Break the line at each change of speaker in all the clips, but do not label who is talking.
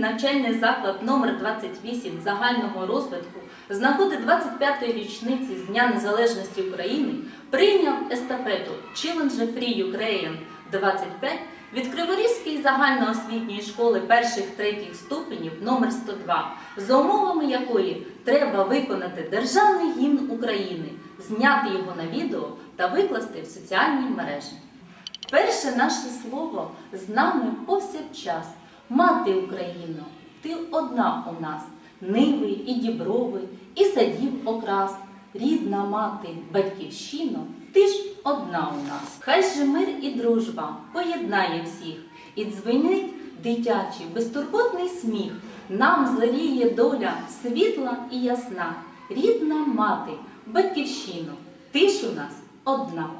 навчальний заклад номер 28 загального розвитку з нагоди 25-ї річниці з Дня Незалежності України прийняв естафету Challenge Free Ukraine 25 від Криворізької загальноосвітньої школи перших-третіх ступенів номер 102 за умовами якої треба виконати державний гімн України, зняти його на відео та викласти в соціальні мережі. Перше наше слово з нами повсякчас. Мати Україно, ти одна у нас, ниви і діброви, і садів окрас. Рідна мати, батьківщино, ти ж одна у нас. Хай же мир і дружба поєднає всіх, і дзвенить дитячий, безтурботний сміх. Нам заріє доля світла і ясна. Рідна мати, батьківщино, ти ж у нас одна.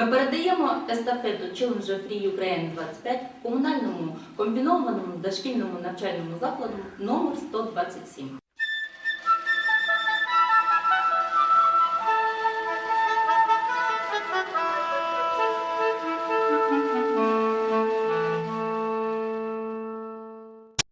Ми передаємо естафету Challenge Free Ukraine 25 комунальному комбінованому дошкільному навчальному закладу номер 127.